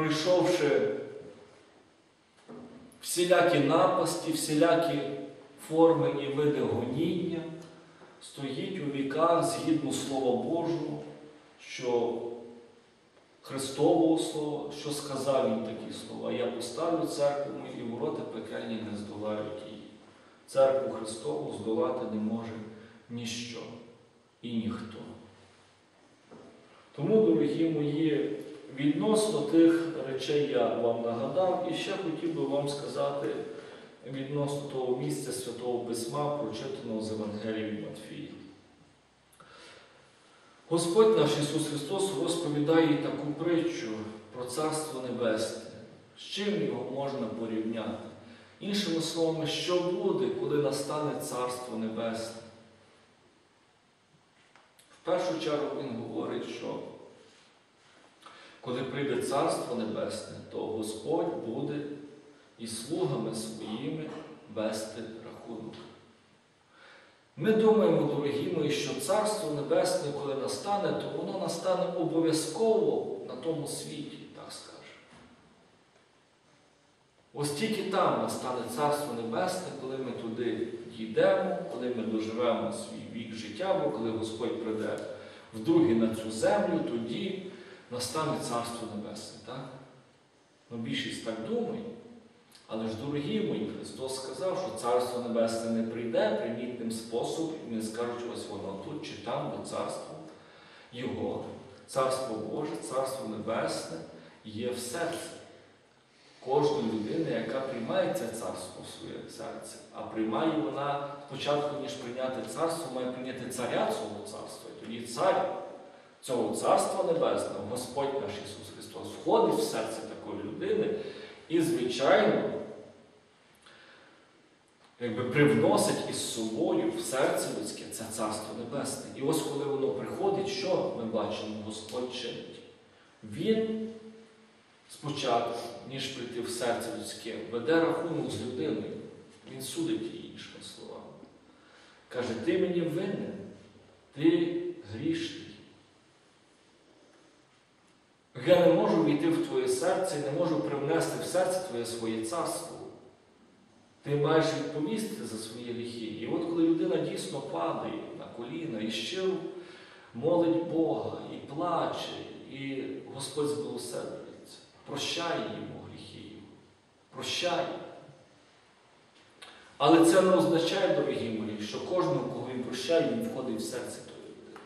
пройшовши всілякі напасті, всілякі форми і види гоніння, стоїть у віках згідно Слова Божого, що Христового Слова, що сказав він такі слова. Я поставлю церкву мою, і ворота пекельні не здолають її. Церкву Христову здолати не може ніщо і ніхто. Тому, дорогі мої, відносно тих речей я вам нагадав і ще хотів би вам сказати відносно того місця Святого Письма, прочитаного з Евангелії від Матфія. Господь наш Ісус Христос розповідає таку притчу про Царство Небесне. З чим його можна порівняти? Іншими словами, що буде, коли настане Царство Небесне? В першу чергу Він говорить, що коли прийде Царство Небесне, то Господь буде і слугами своїми вести рахунок. Ми думаємо, дорогі мої, що Царство Небесне, коли настане, то воно настане обов'язково на тому світі, так скажемо. Ось тільки там настане Царство Небесне, коли ми туди дійдемо, коли ми доживемо свій вік життя, бо коли Господь прийде вдруге на цю землю, тоді настане Царство Небесне. Так? Ну, більшість так думає. Але ж, дорогі мої, Христос сказав, що Царство Небесне не прийде примітним способом, і не скажуть, ось воно тут чи там, бо царство Його. Царство Боже, Царство Небесне є в серці кожної людини, яка приймає це царство в своє серце. А приймає вона спочатку, ніж прийняти царство, має прийняти царя цього царства. І тоді цар цього царства небесного, Господь наш Ісус Христос, входить в серце такої людини і, звичайно, якби привносить із собою в серце людське це Царство Небесне. І ось коли воно приходить, що ми бачимо, Господь чинить? Він спочатку, ніж прийти в серце людське, веде рахунок з людиною. Він судить її, іншими словами. Каже, ти мені винен, ти грішний. Я не можу війти в твоє серце і не можу привнести в серце твоє своє царство. Ти маєш відповісти за свої гріхи. І от коли людина дійсно падає на коліна і щиро молить Бога, і плаче, і Господь збилосердується, прощає йому гріхи, прощає. Але це не означає, дорогі мої, що кожного, кого він прощає, він входить в серце тої людини.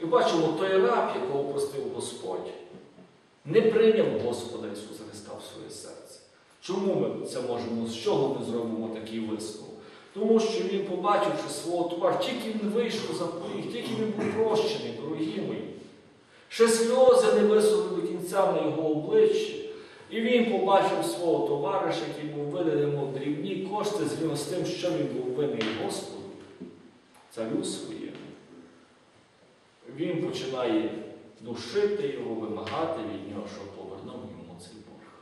Як бачимо, той раб, якого простив Господь, не прийняв Господа Ісуса Христа в своє серце. Чому ми це можемо? З чого ми зробимо такий висновок? Тому що він, побачивши свого товар, тільки він вийшов за поріг, тільки він був прощений, дорогі мої. Ще сльози не висохли до кінця на його обличчі. І він побачив свого товариша, який був винен йому дрібні кошти згідно з тим, що він був винний Господу, царю своєму. Він починає душити його, вимагати від нього, щоб повернув йому цей борг.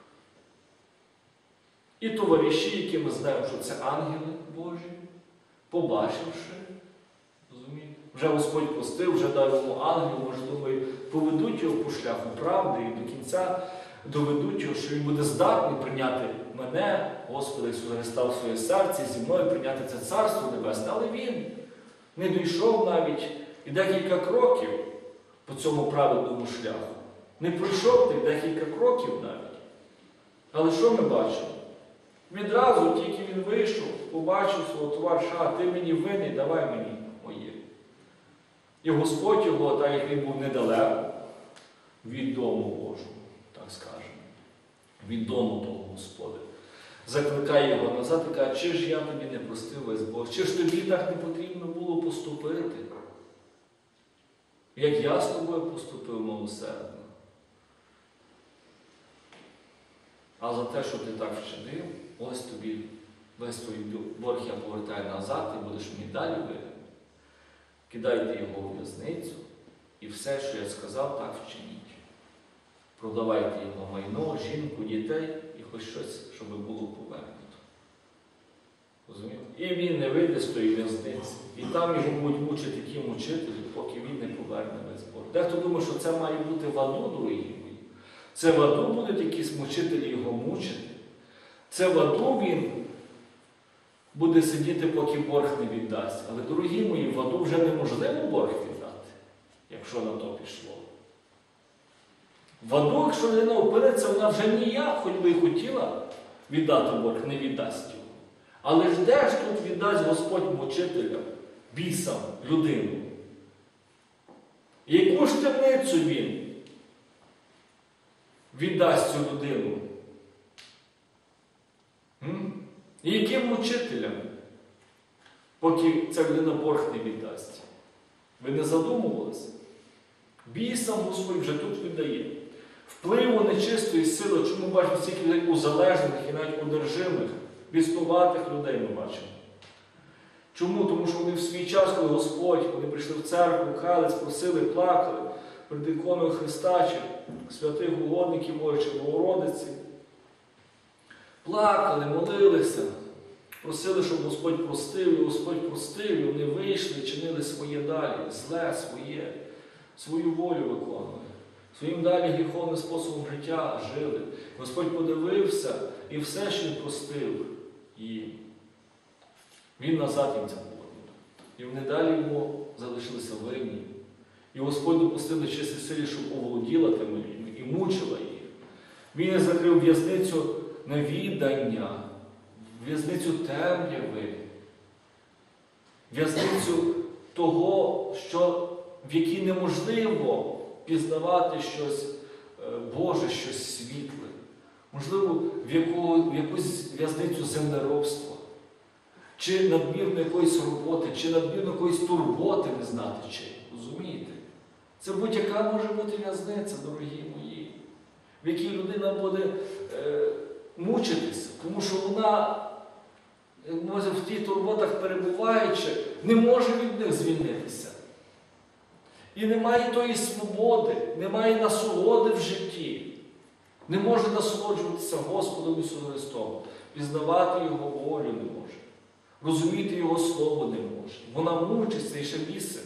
І товариші, які ми знаємо, що це ангели Божі, побачивши, розумієте, вже Господь простив, вже дав йому ангел, можливо, поведуть його по шляху правди і до кінця доведуть його, що він буде здатний прийняти мене, Господа Ісуса Христа в своє серце, зі мною прийняти це Царство Небесне. Але він не дійшов навіть і декілька кроків по цьому праведному шляху. Не пройшов тих декілька кроків навіть. Але що ми бачимо? Відразу, тільки він вийшов, побачив свого товариша, а ти мені винний, давай мені моє. І Господь його, так як він був недалеко від дому Божого, так скажемо, від дому того Господа, закликає його назад і каже, чи ж я тобі не простив весь Бог, чи ж тобі так не потрібно було поступити? Як я з тобою поступив милосердно. А за те, що ти так вчинив, ось тобі весь твій борг я повертаю назад, ти будеш мені далі винен. Кидайте його у в'язницю і все, що я сказав, так вчиніть. Продавайте його майно, жінку, дітей і хоч щось, щоб було. Розумієте? І він не вийде з тої в'язниці. І там його будуть мучити ті мучителі, поки він не поверне весь борг. Дехто думає, що це має бути в аду, дорогі мої. Це в аду будуть якісь мучителі його мучити. Це в аду він буде сидіти, поки борг не віддасть. Але, дорогі мої, в аду вже неможливо борг віддати, якщо на то пішло. В аду, якщо людина опиниться, вона вже ніяк, хоч би і хотіла віддати борг, не віддасть його. Але ж де ж тут віддасть Господь мучителям, бісам, людину? Яку ж темницю він віддасть цю людину? І яким мучителям, поки ця людина борг не віддасть? Ви не задумувалися? Бісам Господь вже тут віддає. Впливу нечистої сили, чому бачимо стільки людей узалежнених і навіть одержимих, біснуватих людей ми бачимо. Чому? Тому що вони в свій час, коли Господь, вони прийшли в церкву, кались, просили, плакали перед іконою Христа чи святих Божих, чи Богородиці. Плакали, молилися, просили, щоб Господь простив, і Господь простив, і вони вийшли і чинили своє далі, зле своє, свою волю виконували. Своїм далі гріховним способом життя жили. Господь подивився і все він простив їм. Він назад їм це повернув. І вони далі йому залишилися винні. І Господь допустив чисті силі, щоб оволоділа тими людьми і мучила їх. Він закрив в'язницю невіддання, в'язницю темряви, в'язницю того, що, в якій неможливо пізнавати щось е, Боже, щось світле. Можливо, в, яку, в якусь в'язницю землеробства, чи надмірно якоїсь роботи, чи надмірно якоїсь турботи не знати чим. Розумієте? Це будь-яка може бути в'язниця, дорогі мої, в якій людина буде е, мучитися, тому що вона, може, в тих турботах перебуваючи, не може від них звільнитися. І немає тої свободи, немає насолоди в житті. Не може насолоджуватися Господом Ісусом Христом, пізнавати Його волю не може, розуміти Його Слово не може. Вона мучиться і ще місце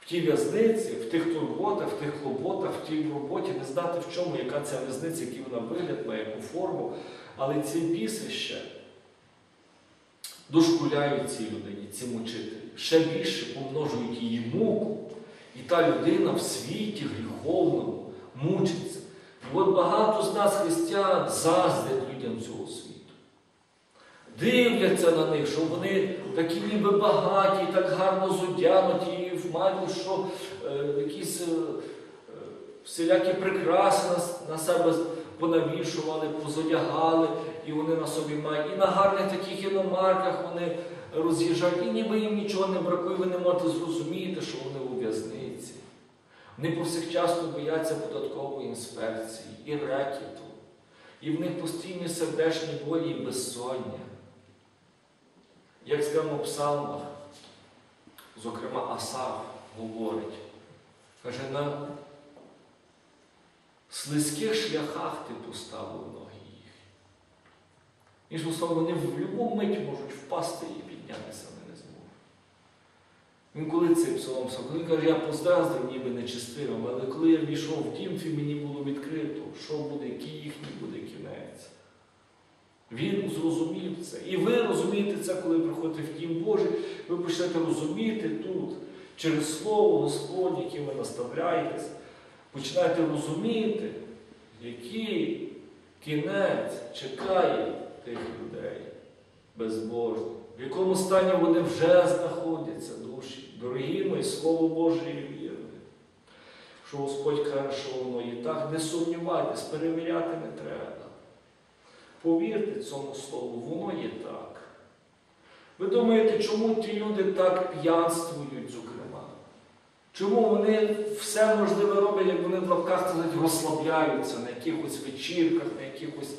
в тій в'язниці, в тих турботах, в тих клоботах, в тій роботі, не знати в чому, яка ця в'язниця, який вона вигляд має, яку форму. Але ці біси ще дошкуляють цій людині, ці мучителі, ще більше помножують її муку. І та людина в світі гріховному мучиться. І от багато з нас, християн, заздрять людям цього світу. Дивляться на них, що вони такі ніби багаті, так гарно зодянуті, і мають, що е, якісь е, всілякі прикраси на, на себе понавішували, позодягали, і вони на собі мають. І на гарних таких іномарках вони роз'їжджають, і ніби їм нічого не бракує, ви не можете зрозуміти, що вони у в'язниці. Вони повсякчасно бояться податкової інспекції і рекету. І в них постійні сердечні болі і безсоння. Як сказано в псалмах, зокрема, Асав говорить, каже, на слизьких шляхах ти поставив ноги їх. Іншим словом, вони в будь-яку мить можуть впасти і піднятися вони не зможуть. Він коли цей псалом сказав, він каже, я поздрав ніби нечистивим, але коли я війшов в дім, мені було відкрито, що буде, який їхній буде кінець. Він зрозумів це. І ви розумієте це, коли приходите в Дім Божий, ви почнете розуміти тут, через Слово Господнє, яке ви наставляєтесь, починаєте розуміти, який кінець чекає тих людей безбожних, в якому стані вони вже знаходяться душі. Дорогі мої, Слово Боже і вірне. Що Господь каже, що воно і так, не сумнівайтесь, перевіряти не треба. Повірте цьому слову, воно є так. Ви думаєте, чому ті люди так п'янствують, зокрема? Чому вони все можливе роблять, як вони в лапках сказати, розслабляються на якихось вечірках, на якихось,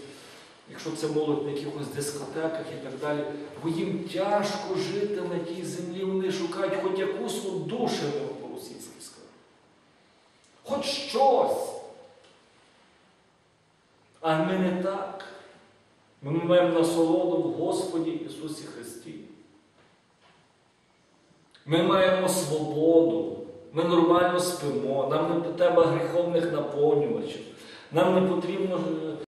якщо це молодь, на якихось дискотеках і так далі. Бо їм тяжко жити на тій землі, вони шукають хоч якусь душину по-російськи сказати. Хоч щось. А ми не так. Ми маємо насолоду в Господі Ісусі Христі. Ми маємо свободу, ми нормально спимо, нам не треба гріховних наповнювачів, Нам не потрібно е,